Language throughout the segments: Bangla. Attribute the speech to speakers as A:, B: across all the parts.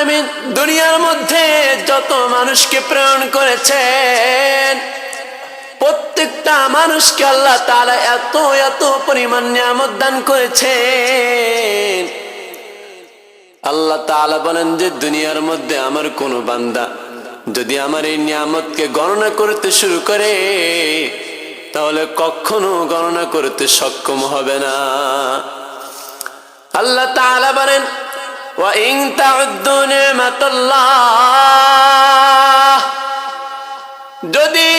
A: আলামিন, দুনিয়ার মধ্যে যত মানুষকে প্রেরণ করেছেন, প্রত্যেকটা মানুষকে আল্লাহ তাআলা এত এত পরিমাণ নিয়ামত দান করেছেন। আল্লাহ তাআলা বলেন যে, দুনিয়ার মধ্যে আমার কোনো বান্দা যদি আমার এই নিয়ামতকে গণনা করতে শুরু করে, তাহলে কখনো গণনা করতে সক্ষম হবে না। আল্লাহ তাআলা বলেন ওয়া ইন তাউদ্দু নিমাতাল্লাহ যদি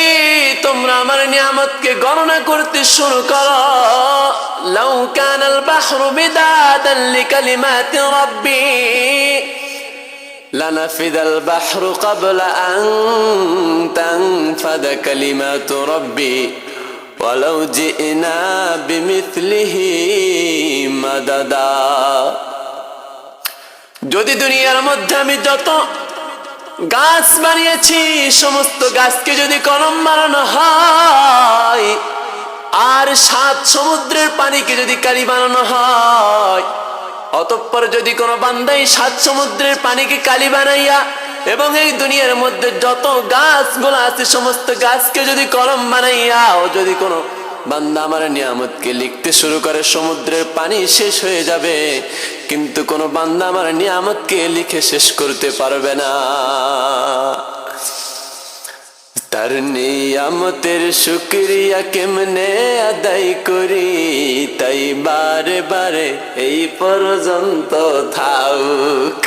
A: তোমরা আমার নিয়ামতকে গণনা করতে শুরু করো লাউ কানাল বাহরু বিদাদান লিকালিমাতি রাব্বি لنفذ البحر قبل أن تنفذ كلمات ربي ولو جئنا بمثله مددا যদি দুনিয়ার মধ্যে আমি যত গাছ বানিয়েছি, সমস্ত গাছকে যদি কলম বানানো হয়, আর সাত সমুদ্রের পানিকে যদি কালি বানানো হয়, অতঃপর যদি কোনো বান্দাই সাত সমুদ্রের পানিকে কালি বানাইয়া এবং এই দুনিয়ার মধ্যে যত গাছগুলো আছে, সমস্ত গাছকে যদি কলম বানাইয়া, ও যদি কোনো বান্দা আমার নিয়ামতকে লিখতে শুরু করে, সমুদ্রের পানি শেষ হয়ে যাবে। কিন্তু কোনো বান্দা আমার নিয়ামতকে লিখে শেষ করতে পারবে না। তার নিয়ামতের শুক্রিয়া কেমনে আদায় করি, তাই বারে বারে এই পর্যন্ত থাক